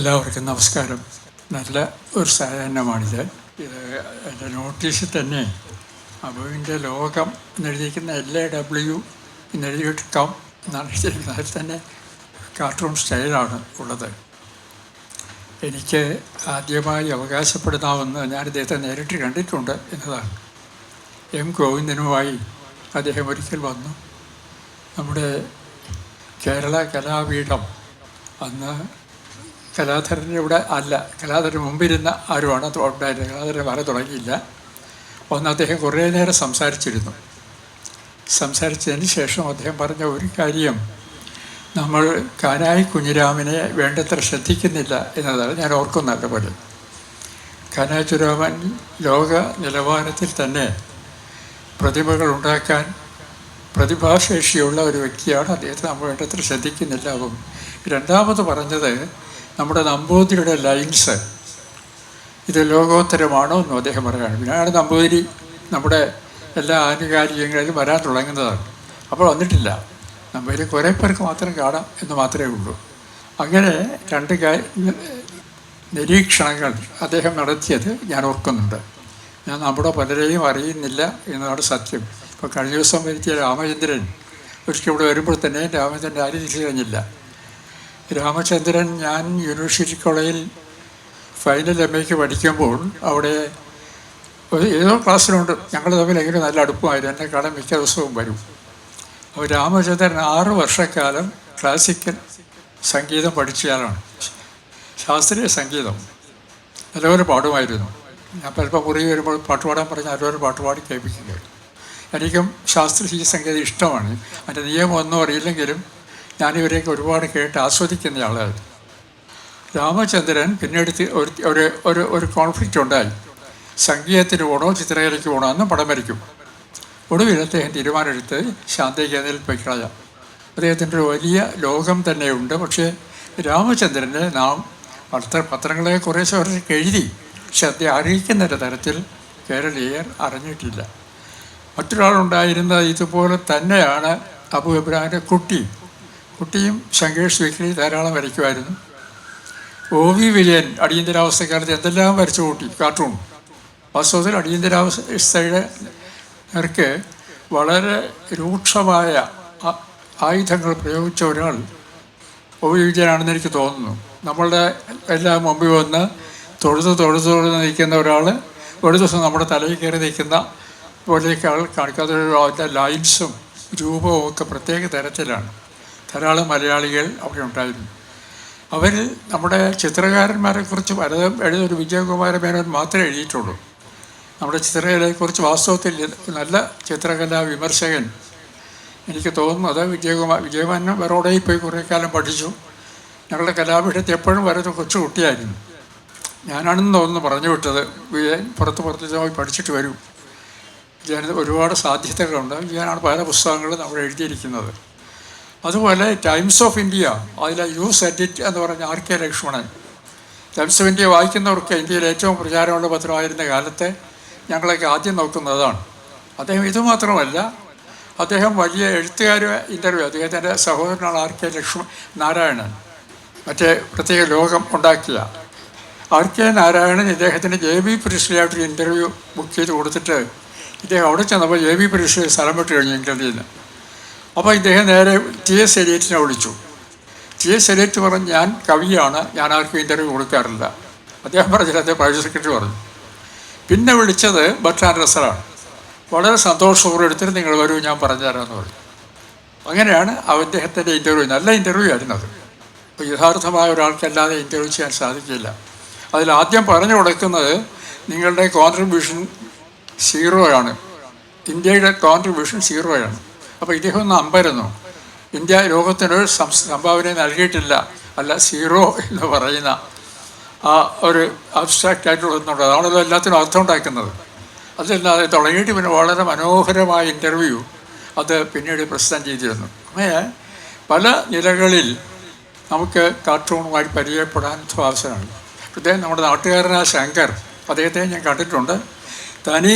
എല്ലാവർക്കും നമസ്കാരം. നല്ല ഒരു സായാഹ്നമാണിത് ഇത് എന്റെ നോട്ടീസിൽ തന്നെ അബുവിന്റെ ലോകം എന്നെഴുതിയിരിക്കുന്ന എൽ എ ഡബ്ല്യു എന്നെഴുതിയിട്ടാം എന്നാണ് എഴുതിയിരിക്കുന്നത് അതിൽ തന്നെ കാർട്ടൂൺ സ്റ്റൈലാണ് ഉള്ളത്. എനിക്ക് ആദ്യമായി അവകാശപ്പെടുന്നാവുന്ന ഞാൻ ഇദ്ദേഹത്തെ നേരിട്ട് കണ്ടിട്ടുണ്ട് എന്നതാണ്. എം ഗോവിന്ദനുമായി അദ്ദേഹം ഒരിക്കൽ വന്നു. നമ്മുടെ കേരള കലാപീഠം അന്ന് കലാധരന്റെ ഇവിടെ അല്ല. കലാധരൻ മുമ്പിരുന്ന ആരുമാണ്? ഉണ്ടായിരുന്നത് കലാധരൻ വരെ തുടങ്ങിയില്ല. ഒന്ന് അദ്ദേഹം കുറേ നേരം സംസാരിച്ചിരുന്നു. സംസാരിച്ചതിന് ശേഷം അദ്ദേഹം പറഞ്ഞ ഒരു കാര്യം നമ്മൾ കാനായി കുഞ്ഞിരാമനെ വേണ്ടത്ര ശ്രദ്ധിക്കുന്നില്ല എന്നതാണ് ഞാൻ ഓർക്കുന്നത് പോലെ കാനായി ചുരാമൻ ലോക നിലവാരത്തിൽ തന്നെ പ്രതിഭകൾ ഉണ്ടാക്കാൻ പ്രതിഭാശേഷിയുള്ള ഒരു വ്യക്തിയാണ്. അദ്ദേഹത്തെ നമ്മൾ വേണ്ടത്ര ശ്രദ്ധിക്കുന്നില്ല. അപ്പം രണ്ടാമത് പറഞ്ഞത് നമ്മുടെ നമ്പൂതിരിയുടെ ലൈൻസ്. ഇത് ലോകോത്തരമാണോ എന്നും അദ്ദേഹം പറയുകയാണ് പിന്നെയാണ് നമ്പൂതിരി നമ്മുടെ എല്ലാ ആനുകാലികങ്ങളിലും വരാൻ തുടങ്ങുന്നതാണ് അപ്പോൾ വന്നിട്ടില്ല. നമ്പൂതിരി കുറേ പേർക്ക് മാത്രം കാണാം എന്ന് മാത്രമേ ഉള്ളൂ. അങ്ങനെ രണ്ട് നിരീക്ഷണങ്ങൾ അദ്ദേഹം നടത്തിയത് ഞാൻ ഓർക്കുന്നുണ്ട്. ഞാൻ നമ്മുടെ പലരെയും അറിയുന്നില്ല എന്നതാണ് സത്യം. ഇപ്പോൾ കഴിഞ്ഞ ദിവസം വരുത്തിയ രാമചന്ദ്രൻ ഒരിക്കൽ ഇവിടെ വരുമ്പോൾ തന്നെ രാമചന്ദ്രൻ ആരും തിരിച്ചു കഴിഞ്ഞില്ല രാമചന്ദ്രൻ ഞാൻ യൂണിവേഴ്സിറ്റി കോളേജിൽ ഫൈനൽ എം എക്ക് പഠിക്കുമ്പോൾ അവിടെ ഏതോ ക്ലാസ്സിലുണ്ട് ഞങ്ങൾ തമ്മിൽ എങ്ങനെ നല്ല അടുപ്പമായിരുന്നു. എന്നെ കാണാൻ മിക്ക ദിവസവും വരും. അപ്പോൾ രാമചന്ദ്രൻ ആറ് വർഷക്കാലം ക്ലാസിക്കൽ സംഗീതം പഠിച്ചയാളാണ് ശാസ്ത്രീയ സംഗീതം. നല്ലപോലെ പാടുമായിരുന്നു. ഞാൻ പലപ്പോൾ മുറി വരുമ്പോൾ പാട്ട് പാടാൻ പറഞ്ഞ് നല്ലപോലെ പാട്ട് പാടി കേൾപ്പിക്കുകയായിരുന്നു. എനിക്കും ശാസ്ത്രീയ സംഗീതം ഇഷ്ടമാണ്. അതിന്റെ നിയമം ഒന്നും അറിയില്ലെങ്കിലും ഞാനിവരെയൊക്കെ ഒരുപാട് കേട്ട് ആസ്വദിക്കുന്ന ആളായിരുന്നു രാമചന്ദ്രൻ പിന്നീട് ഒരു ഒരു ഒരു കോൺഫ്ലിക്റ്റ് ഉണ്ടായി. സംഗീതത്തിന് പോകണോ ചിത്രകലയ്ക്ക് പോകണോ എന്നും പടം വരയ്ക്കും. ഒടുവിൽ അദ്ദേഹം തീരുമാനമെടുത്ത് ശാന്തികേന്ദ്രയിൽ പോയി കളയാം. അദ്ദേഹത്തിന്റെ ഒരു വലിയ ലോകം തന്നെയുണ്ട്. പക്ഷേ രാമചന്ദ്രനെ നാം പത്ര പത്രങ്ങളെ കുറേശ്ശെ കുറേശ്ശെ എഴുതി പക്ഷെ അദ്ദേഹം അറിയിക്കുന്ന ഒരു തരത്തിൽ കേരളീയർ അറിഞ്ഞിട്ടില്ല. മറ്റൊരാളുണ്ടായിരുന്ന ഇതുപോലെ തന്നെയാണ് അബു ഇബ്രാഹിന്റെ കുട്ടി. കുട്ടിയും ശങ്കേഷ് വീക്കിലി ധാരാളം വരയ്ക്കുമായിരുന്നു. ഒ വി വിജയൻ അടിയന്തരാവസ്ഥക്കാലത്ത് എന്തെല്ലാം വരച്ചു കൂട്ടി? കാർട്ടൂൺ. വാസ്തവത്തിൽ അടിയന്തരാവസ്ഥയുടെ നേർക്ക് വളരെ രൂക്ഷമായ ആയുധങ്ങൾ പ്രയോഗിച്ച ഒരാൾ ഒ വി വിജയനാണെന്ന് എനിക്ക് തോന്നുന്നു. നമ്മളുടെ എല്ലാം മുമ്പിൽ വന്ന് തൊഴുത് തൊഴുത് തൊഴുത് നിൽക്കുന്ന ഒരാൾ ഒരു ദിവസം നമ്മുടെ തലയിൽ കയറി നിൽക്കുന്ന പോലെയൊക്കെ ആൾ കാണിക്കാത്ത ലൈൻസും രൂപവും ഒക്കെ പ്രത്യേക തരത്തിലാണ്. ധാരാളം മലയാളികൾ അവിടെ ഉണ്ടായിരുന്നു. അവർ നമ്മുടെ ചിത്രകാരന്മാരെക്കുറിച്ച് പലതും എഴുതൊരു വിജയകുമാര മേനോൻ മാത്രമേ എഴുതിയിട്ടുള്ളൂ. നമ്മുടെ ചിത്രകലയെക്കുറിച്ച് വാസ്തവത്തിൽ നല്ല ചിത്രകലാ വിമർശകൻ. എനിക്ക് തോന്നുന്നത് വിജയകുമാർ വിജയകുമാരൻ വരോടയിൽ പോയി കുറേ കാലം പഠിച്ചു. ഞങ്ങളുടെ കലാപീഠത്തിൽ എപ്പോഴും വരുന്ന കൊച്ചു കുട്ടിയായിരുന്നു. ഞാനാണെന്ന് തോന്നുന്നു പറഞ്ഞു വിട്ടത്. വിജയൻ പുറത്ത് പുറത്ത് പോയി പഠിച്ചിട്ട് വരും. വിജയൻ ഒരുപാട് സാധ്യതകളുണ്ട്. വിജയനാണ് പല പുസ്തകങ്ങളും നമ്മൾ എഴുതിയിരിക്കുന്നത്. അതുപോലെ ടൈംസ് ഓഫ് ഇന്ത്യ അതിലെ യൂസ് എഡിറ്റ് എന്ന് പറഞ്ഞ R K Laxman Times of India വായിക്കുന്നവർക്ക് ഇന്ത്യയിൽ ഏറ്റവും പ്രചാരമുള്ള പത്രമായിരുന്ന കാലത്തെ ഞങ്ങളൊക്കെ ആദ്യം നോക്കുന്നതാണ്. അദ്ദേഹം ഇതുമാത്രമല്ല അദ്ദേഹം വലിയ എഴുത്തുകാർ ഇന്റർവ്യൂ അദ്ദേഹത്തിന്റെ സഹോദരനാണ് ആർ കെ ലക്ഷ്മൺ നാരായണൻ. മറ്റേ പ്രത്യേക ലോകം ഉണ്ടാക്കിയ ആർ കെ നാരായണൻ ഇദ്ദേഹത്തിന് ജെ ബി പുരുഷയായിട്ടൊരു ഇന്റർവ്യൂ ബുക്ക് ചെയ്ത് കൊടുത്തിട്ട് ഇദ്ദേഹം അവിടെ ചെന്നപ്പോൾ ജെ ബി പുരുഷ സ്ഥലം വിട്ട് കഴിഞ്ഞു ഇംഗ്ലണ്ടിൽ നിന്ന്. അപ്പോൾ ഇദ്ദേഹം നേരെ ടി എസ് എലിയറ്റിനെ വിളിച്ചു. ടി എസ് എലിയറ്റ് പറഞ്ഞു ഞാൻ കവിയാണ് ഞാൻ ആർക്കും ഇന്റർവ്യൂ കൊടുക്കാറില്ല. അദ്ദേഹം പറഞ്ഞില്ല അദ്ദേഹം പ്രൈവറ്റ് സെക്രട്ടറി പറഞ്ഞു. പിന്നെ വിളിച്ചത് ബർട്ടാൻ റസറാണ് വളരെ സന്തോഷപൂർവം എടുത്തിട്ട് നിങ്ങൾ വരൂ ഞാൻ പറഞ്ഞുതരാമെന്ന് പറഞ്ഞു. അങ്ങനെയാണ് അദ്ദേഹത്തിന്റെ ഇന്റർവ്യൂ നല്ല ഇന്റർവ്യൂ ആയിരുന്നു അത്. അപ്പോൾ യഥാർത്ഥമായ ഒരാൾക്കല്ലാതെ ഇന്റർവ്യൂ ചെയ്യാൻ സാധിക്കില്ല. അതിൽ ആദ്യം പറഞ്ഞു കൊടുക്കുന്നത് നിങ്ങളുടെ കോൺട്രിബ്യൂഷൻ സീറോയാണ് ഇന്ത്യയുടെ കോൺട്രിബ്യൂഷൻ സീറോയാണ് അപ്പോൾ ഇദ്ദേഹം ഒന്ന് അമ്പരുന്നു ഇന്ത്യ ലോകത്തിനൊരു സംഭാവന നൽകിയിട്ടില്ല. അല്ല സീറോ എന്ന് പറയുന്ന ആ ഒരു അബ്സ്ട്രാക്റ്റ് ആയിട്ടുള്ള ഒന്നുണ്ട്. അതാണല്ലോ എല്ലാത്തിനും അർത്ഥം ഉണ്ടാക്കുന്നത്. അതല്ലാതെ തുടങ്ങിയിട്ട് പിന്നെ വളരെ മനോഹരമായ ഇന്റർവ്യൂ അത് പിന്നീട് പ്രസിദ്ധം ചെയ്തിരുന്നു. അങ്ങനെ പല നിലകളിൽ നമുക്ക് കാർട്ടൂണുമായി പരിചയപ്പെടാൻ അവസരമാണ്. പ്രത്യേകം നമ്മുടെ നാട്ടുകാരനായ ശങ്കർ അദ്ദേഹത്തെ ഞാൻ കണ്ടിട്ടുണ്ട്. തനി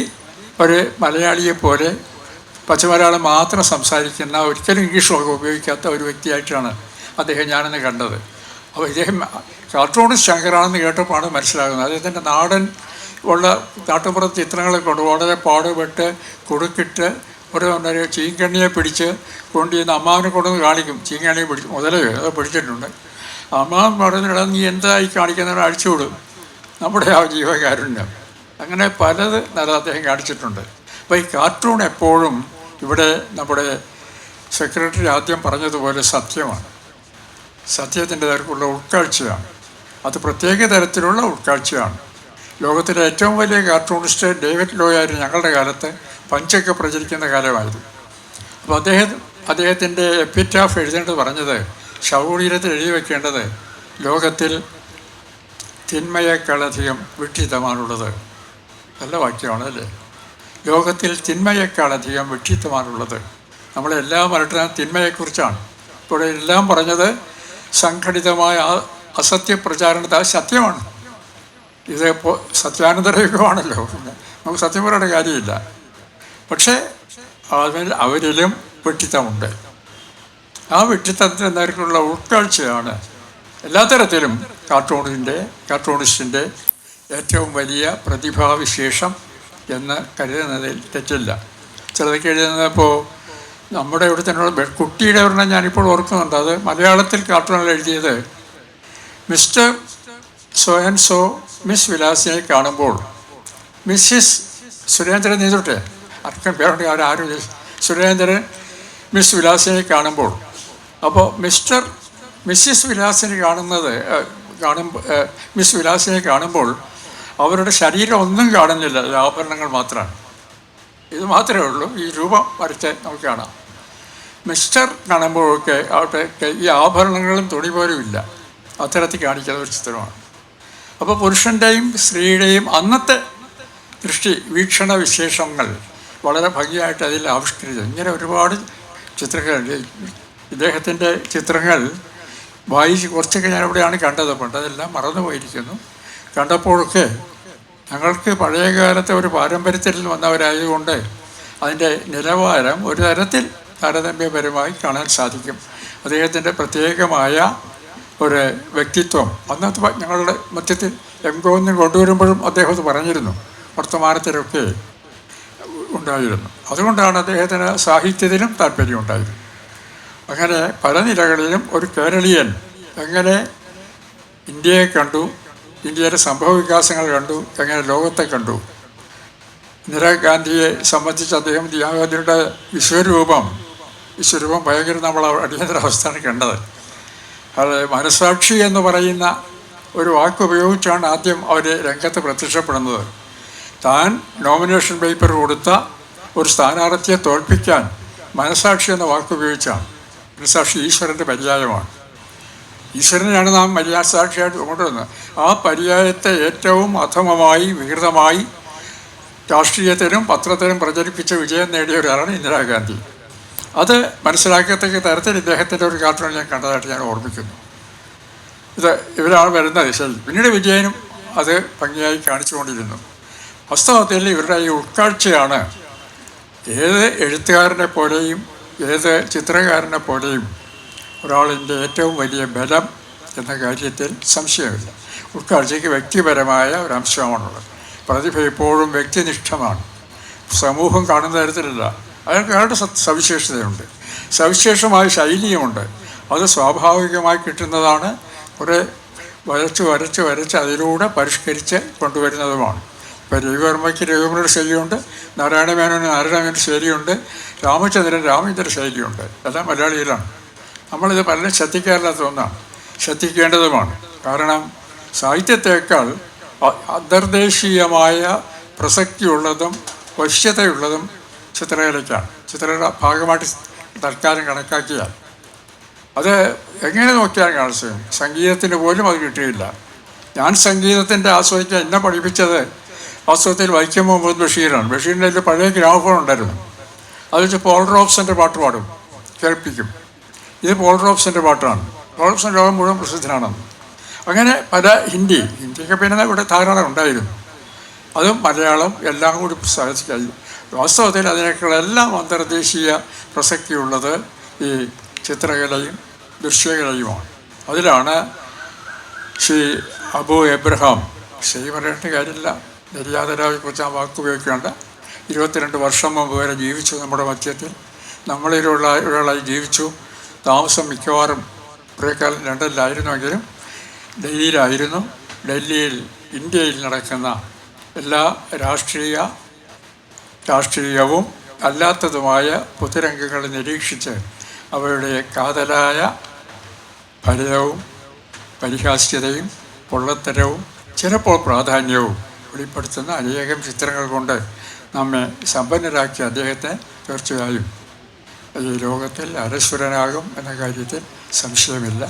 ഒരു മലയാളിയെ പോലെ പച്ചമലയാളം മാത്രം സംസാരിക്കുന്ന ഒരിക്കലും ഇംഗ്ലീഷ് ഒക്കെ ഉപയോഗിക്കാത്ത ഒരു വ്യക്തിയായിട്ടാണ് അദ്ദേഹം ഞാനെന്ന് കണ്ടത്. അപ്പോൾ ഇദ്ദേഹം കാർട്ടൂണിസ്റ്റ് ശങ്കരാണെന്ന് കേട്ടപ്പോഴാണ് മനസ്സിലാകുന്നത്. അദ്ദേഹത്തിന്റെ നാടൻ ഉള്ള നാട്ടുപുറ ചിത്രങ്ങളെ കൊണ്ട് വളരെ പാടുപെട്ട് കുടുക്കിട്ട് ഒരു ഒരു ചീങ്കണ്ണിയെ പിടിച്ച് കൊണ്ട് ചെന്ന് അമ്മാവിനെ കൊണ്ടുവന്ന് കാണിക്കും. ചീങ്കണ്ണിയെ പിടിച്ച് മുതലേ അത് പിടിച്ചിട്ടുണ്ട്. അമ്മാവൻ പറഞ്ഞിട നീ എന്തായി കാണിക്കുന്നവരെ അഴിച്ചുവിടും നമ്മുടെ ആ ജീവകാരുണ്യം. അങ്ങനെ പലത് അദ്ദേഹം കാണിച്ചിട്ടുണ്ട്. അപ്പോൾ ഈ കാർട്ടൂൺ എപ്പോഴും ഇവിടെ നമ്മുടെ സെക്രട്ടറി ആദ്യം പറഞ്ഞതുപോലെ സത്യമാണ്. സത്യത്തിന്റെ തരത്തിലുള്ള ഉൾക്കാഴ്ചയാണ്. അത് പ്രത്യേക തരത്തിലുള്ള ഉൾക്കാഴ്ചയാണ്. ലോകത്തിലെ ഏറ്റവും വലിയ കാർട്ടൂണിസ്റ്റ് ഡേവിഡ് ലോയായിരുന്നു ഞങ്ങളുടെ കാലത്ത് പഞ്ചൊക്കെ പ്രചരിക്കുന്ന കാലമായിരുന്നു. അപ്പോൾ അദ്ദേഹം അദ്ദേഹത്തിന്റെ എപ്പിറ്റാഫ് എഴുതേണ്ടത് പറഞ്ഞത് ശവകുടീരത്തിൽ എഴുതി വെക്കേണ്ടത് ലോകത്തിൽ തിന്മയേക്കാളധികം വിട്ടിതമാണുള്ളത് നല്ല വാക്യമാണ് അല്ലേ ലോകത്തിൽ തിന്മയേക്കാളധികം വിക്ഷിതമാണുള്ളത് നമ്മളെല്ലാം പറയുന്നത് തിന്മയെക്കുറിച്ചാണ്. ഇവിടെ എല്ലാം പറഞ്ഞത് സംഘടിതമായ അസത്യപ്രചാരണത്തെ സത്യമാണ്. ഇത് സത്യാനന്തരയുഗമാണല്ലോ. നമുക്ക് സത്യം പറയേണ്ട കാര്യമില്ല. പക്ഷേ അതിൽ അവരിലും വെട്ടിത്തമുണ്ട് ആ വെട്ടിത്തത്തിന് നേരിട്ടുള്ള ഉൾക്കാഴ്ചയാണ് എല്ലാ തരത്തിലും കാർട്ടൂണിന്റെ കാർട്ടൂണിസ്റ്റിന്റെ ഏറ്റവും വലിയ പ്രതിഭാവിശേഷം എന്ന് കരുതുന്നതിൽ തെറ്റില്ല. ചിലതൊക്കെ എഴുതുന്നപ്പോൾ നമ്മുടെ ഇവിടെ തന്നെ കുട്ടിയുടെ ഒരെണ്ണം ഞാനിപ്പോൾ ഓർക്കുന്നുണ്ട്. അത് മലയാളത്തിൽ കാർട്ടൂണിൽ എഴുതിയത് mister so and so miss വിലാസിനെ കാണുമ്പോൾ. മിസ്സിസ് സുരേന്ദ്രൻ നീതോട്ടെ അർക്കം പേരുണ്ട് ആരും ആരും സുരേന്ദ്രൻ മിസ് വിലാസിനെ കാണുമ്പോൾ. അപ്പോൾ മിസ്റ്റർ മിസ്സിസ് വിലാസിനെ കാണുന്നത് കാണുമ്പോൾ മിസ് വിലാസിനെ കാണുമ്പോൾ അവരുടെ ശരീരം ഒന്നും കാണുന്നില്ല. ആഭരണങ്ങൾ മാത്രമാണ്. ഇത് മാത്രമേ ഉള്ളൂ. ഈ രൂപം വരച്ച് നമുക്ക് കാണാം. മിസ്റ്റർ കാണുമ്പോഴൊക്കെ അവിടെ ഈ ആഭരണങ്ങളും തുണി പോലും ഇല്ല. അത്തരത്തിൽ കാണിക്കുന്ന ഒരു ചിത്രമാണ്. അപ്പോൾ പുരുഷന്റെയും സ്ത്രീയുടെയും അന്നത്തെ ദൃഷ്ടി വീക്ഷണ വിശേഷങ്ങൾ വളരെ ഭംഗിയായിട്ട് അതിൽ ആവിഷ്കരിച്ചു. ഇങ്ങനെ ഒരുപാട് ചിത്രങ്ങൾ ഇദ്ദേഹത്തിന്റെ ചിത്രങ്ങൾ വായിച്ച് കുറച്ചൊക്കെ ഞാൻ ഇവിടെയാണ് കണ്ടത്. പണ്ട് അതെല്ലാം മറന്നുപോയിരിക്കുന്നു. കണ്ടപ്പോഴൊക്കെ ഞങ്ങൾക്ക് പഴയ കാലത്തെ ഒരു പാരമ്പര്യത്തിൽ വന്നവരായതുകൊണ്ട് അതിന്റെ നിലവാരം ഒരു തരത്തിൽ താരതമ്യപരമായി കാണാൻ സാധിക്കും. അദ്ദേഹത്തിന്റെ പ്രത്യേകമായ ഒരു വ്യക്തിത്വം. അന്നത്തെ ഞങ്ങളുടെ മധ്യത്തിൽ എം ഗോവിന്ദൻ കൊണ്ടുവരുമ്പോഴും അദ്ദേഹം പറഞ്ഞിരുന്നു. വർത്തമാനത്തിലൊക്കെ ഉണ്ടായിരുന്നു. അതുകൊണ്ടാണ് അദ്ദേഹത്തിന് സാഹിത്യത്തിലും ഉണ്ടായിരുന്നു അങ്ങനെ പല നിലകളിലും ഒരു കേരളീയൻ എങ്ങനെ ഇന്ത്യയെ കണ്ടു ഇന്ത്യയിലെ സംഭവ വികാസങ്ങൾ കണ്ടു എങ്ങനെ ലോകത്തെ കണ്ടു. ഇന്ദിരാഗാന്ധിയെ സംബന്ധിച്ച് അദ്ദേഹം ഇന്ദിരാഗാന്ധിയുടെ വിശ്വരൂപം വിശ്വരൂപം ഭയങ്കര നമ്മൾ അടിയന്തരാവസ്ഥയാണ് കണ്ടത്. അത് മനസാക്ഷി എന്ന് പറയുന്ന ഒരു വാക്ക് ഉപയോഗിച്ചാണ് ആദ്യം അവർ രംഗത്ത് പ്രത്യക്ഷപ്പെടുന്നത്. താൻ നോമിനേഷൻ പേപ്പർ കൊടുത്ത ഒരു സ്ഥാനാർത്ഥിയെ തോൽപ്പിക്കാൻ മനസാക്ഷി എന്ന വാക്ക് ഉപയോഗിച്ചാണ്. മനസാക്ഷി ഈശ്വരന്റെ പര്യായമാണ്. ഈശ്വരനെയാണ് നാം മര്യാദസാക്ഷിയായിട്ട് കൊണ്ടുവന്നത് ആ പര്യായത്തെ ഏറ്റവും അധമമായി വികൃതമായി രാഷ്ട്രീയത്തിനും പത്രത്തിനും പ്രചരിപ്പിച്ച വിജയം നേടിയ ഒരാളാണ് ഇന്ദിരാഗാന്ധി അത് മനസ്സിലാക്കത്തക്ക തരത്തിൽ ഇദ്ദേഹത്തിന്റെ ഒരു കാർട്ടൂൺ ഞാൻ കണ്ടതായിട്ട് ഞാൻ ഓർമ്മിക്കുന്നു. ഇത് ഇവരാണ് വരുന്നത് ശരി പിന്നീട് വിജയനും അത് ഭംഗിയായി കാണിച്ചുകൊണ്ടിരുന്നു. വാസ്തവത്തിൽ ഇവരുടെ ഈ ഉൾക്കാഴ്ചയാണ് ഏത് എഴുത്തുകാരനെ പോലെയും ഏത് ചിത്രകാരനെ പോലെയും ഒരാളിന്റെ ഏറ്റവും വലിയ ബലം എന്ന കാര്യത്തിൽ സംശയമില്ല. ഉൾക്കാഴ്ചയ്ക്ക് വ്യക്തിപരമായ ഒരു അംശമാണുള്ളത് പ്രതിഭ എപ്പോഴും വ്യക്തിനിഷ്ഠമാണ്. സമൂഹം കാണുന്ന തരത്തിലല്ല. അയാൾക്ക് അയാളുടെ സവിശേഷതയുണ്ട്. സവിശേഷമായ ശൈലിയുമുണ്ട്. അത് സ്വാഭാവികമായി കിട്ടുന്നതാണ്. കുറേ വരച്ച് വരച്ച് വരച്ച് അതിലൂടെ പരിഷ്കരിച്ച് കൊണ്ടുവരുന്നതുമാണ്. ഇപ്പോൾ രവിവർമ്മയ്ക്ക് രവിവർമ്മയുടെ ശൈലിയുണ്ട്. നാരായണ മേനോന് നാരായണ ശൈലിയുണ്ട്. രാമചന്ദ്രൻ രാമചന്ദ്ര ശൈലിയുണ്ട്. എല്ലാം മലയാളിയിലാണ്. നമ്മളിത് പലരും ശ്രദ്ധിക്കാറില്ലാത്ത ഒന്നാണ് ശ്രദ്ധിക്കേണ്ടതുമാണ്. കാരണം സാഹിത്യത്തേക്കാൾ അന്തർദേശീയമായ പ്രസക്തിയുള്ളതും വശ്യതയുള്ളതും ചിത്രകലയ്ക്കാണ് ചിത്രകല ഭാഗമായിട്ട് തൽക്കാലം കണക്കാക്കിയാൽ. അത് എങ്ങനെ നോക്കിയാലും സാധിക്കും സംഗീതത്തിന് പോലും അത് കിട്ടിയില്ല. ഞാൻ സംഗീതത്തിന്റെ ആസ്വദിക്കാൻ എന്നെ പഠിപ്പിച്ചത് വാസ്തവത്തിൽ വൈക്കം മുഹമ്മദ് ബഷീറാണ്. ബഷീറിന്റെ പഴയ ഗ്രാമഫോൺ ഉണ്ടായിരുന്നു. അത് വെച്ച് പോൾ റോബ്സന്റെ പാട്ട് പാടും. കേൾപ്പിക്കും. ഇത് പോൾ റോബ്സിന്റെ പാട്ടാണ്. പോൾ റോബ്സൺ ലോകം മുഴുവൻ പ്രസിദ്ധനാണെന്ന് അങ്ങനെ പല ഹിന്ദി ഹിന്ദിയൊക്കെ പിന്നെ ഇവിടെ ധാരാളം ഉണ്ടായിരുന്നു. അതും മലയാളം എല്ലാം കൂടി സാധിക്കായി വാസ്തവത്തിൽ അതിനേക്കാളെല്ലാം അന്തർദേശീയ പ്രസക്തിയുള്ളത് ഈ ചിത്രകലയും ദൃശ്യകലയുമാണ്. അതിലാണ് ശ്രീ അബു എബ്രഹാം ശ്രീ പറയേണ്ട കാര്യമില്ല. നിര്യാതരായി കുറിച്ച് ആ വാക്ക് ഉപയോഗിക്കേണ്ട ഇരുപത്തിരണ്ട് വർഷം മുമ്പ് വരെ ജീവിച്ചു നമ്മുടെ മധ്യത്തിൽ. നമ്മളിലുള്ള ഒരാളായി ജീവിച്ചു. താമസം മിക്കവാറും കുറേക്കാലം ലണ്ടനിലായിരുന്നുവെങ്കിലും ഡൽഹിയിലായിരുന്നു. ഡൽഹിയിൽ ഇന്ത്യയിൽ നടക്കുന്ന എല്ലാ രാഷ്ട്രീയ രാഷ്ട്രീയവും അല്ലാത്തതുമായ പൊതുരംഗങ്ങൾ നിരീക്ഷിച്ച് അവരുടെ കാതലായ ഫലിതവും പരിഹാസ്യതയും പൊള്ളത്തരവും ചിലപ്പോൾ പ്രാധാന്യവും വെളിപ്പെടുത്തുന്ന അനേകം ചിത്രങ്ങൾ കൊണ്ട് നമ്മെ സമ്പന്നരാക്കിയ അദ്ദേഹത്തെ തീർച്ചയായും ഈ ലോകത്തിൽ അനശ്വരനാകും എന്ന കാര്യത്തിൽ സംശയമില്ല.